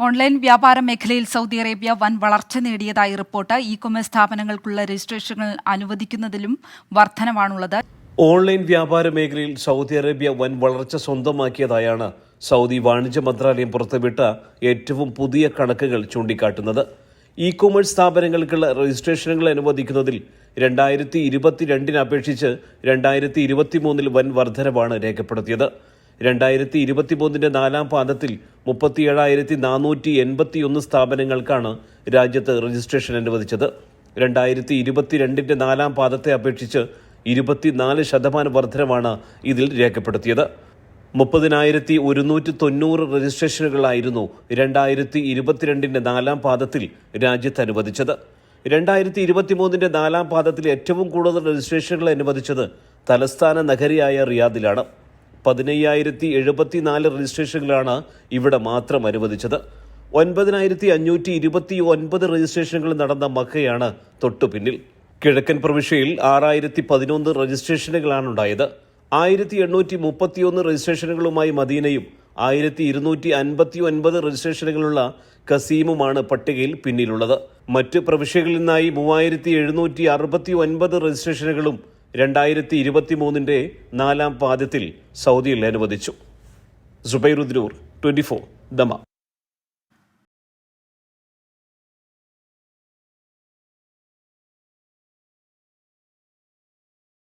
Online വ്യാപാര മേഖലയിൽ Saudi Arabia വൻ വളർച്ച നേടിയതായി റിപ്പോർട്ട് ഇ കൊമേഴ്സ് സ്ഥാപനങ്ങൾക്കുള്ള രജിസ്ട്രേഷനുകൾ അനുവദിക്കുന്നതിലും വർധനവാണുള്ളത്. ഓൺലൈൻ വ്യാപാര മേഖലയിൽ സൗദി അറേബ്യ വൻ വളർച്ച സ്വന്തമാക്കിയതായാണ് സൗദി വാണിജ്യ മന്ത്രാലയം പുറത്തുവിട്ട ഏറ്റവും പുതിയ കണക്കുകൾ ചൂണ്ടിക്കാട്ടുന്നത്. ഇ കൊമേഴ്സ് സ്ഥാപനങ്ങൾക്കുള്ള രജിസ്ട്രേഷനുകൾ അനുവദിക്കുന്നതിൽ രണ്ടായിരത്തി ഇരുപത്തിരണ്ടിന് അപേക്ഷിച്ച് രണ്ടായിരത്തി ഇരുപത്തിമൂന്നിൽ വൻ വർധനവാണ് രേഖപ്പെടുത്തിയത്. രണ്ടായിരത്തി ഇരുപത്തിമൂന്നിന്റെ നാലാം പാദത്തിൽ മുപ്പത്തിയേഴായിരത്തി നാനൂറ്റി എൺപത്തിയൊന്ന് സ്ഥാപനങ്ങൾക്കാണ് രാജ്യത്ത് രജിസ്ട്രേഷൻ അനുവദിച്ചത്. രണ്ടായിരത്തി ഇരുപത്തിരണ്ടിന്റെ നാലാം പാദത്തെ അപേക്ഷിച്ച് ഇരുപത്തിനാല് ശതമാനം വർധനമാണ് ഇതിൽ രേഖപ്പെടുത്തിയത്. മുപ്പതിനായിരത്തി ഒരുന്നൂറ്റി തൊണ്ണൂറ് രജിസ്ട്രേഷനുകളായിരുന്നു രണ്ടായിരത്തി ഇരുപത്തിരണ്ടിന്റെ നാലാം പാദത്തിൽ രാജ്യത്ത് അനുവദിച്ചത്. രണ്ടായിരത്തി ഇരുപത്തിമൂന്നിന്റെ നാലാം പാദത്തിൽ ഏറ്റവും കൂടുതൽ രജിസ്ട്രേഷനുകൾ അനുവദിച്ചത് തലസ്ഥാന നഗരിയായ റിയാദിലാണ്. പതിനയ്യായിരത്തി എഴുപത്തിനാല് രജിസ്ട്രേഷനുകളാണ് ഇവിടെ മാത്രം അനുവദിച്ചത്. ഒൻപതിനായിരത്തി അഞ്ഞൂറ്റി ഇരുപത്തി ഒൻപത് രജിസ്ട്രേഷനുകൾ നടന്ന മക്കയാണ് തൊട്ടു പിന്നിൽ. കിഴക്കൻ പ്രവിശ്യയിൽ ആറായിരത്തി പതിനൊന്ന് രജിസ്ട്രേഷനുകളാണ് ഉണ്ടായത്. ആയിരത്തി എണ്ണൂറ്റി മുപ്പത്തിയൊന്ന് രജിസ്ട്രേഷനുകളുമായി മദീനയും ആയിരത്തി ഇരുന്നൂറ്റി അൻപത്തി ഒൻപത് രജിസ്ട്രേഷനുകളുള്ള കസീമുമാണ് പട്ടികയിൽ പിന്നിലുള്ളത്. മറ്റ് പ്രവിശ്യകളിൽ നിന്നായി മൂവായിരത്തി എഴുന്നൂറ്റി അറുപത്തി ഒൻപത് രജിസ്ട്രേഷനുകളും രണ്ടായിരത്തി ഇരുപത്തി മൂന്നിന്റെ നാലാം പാദത്തിൽ സൗദിയിൽ അനുവദിച്ചു. സുബൈറുദ്ദൂർ ട്വന്റി ഫോർ ദമ.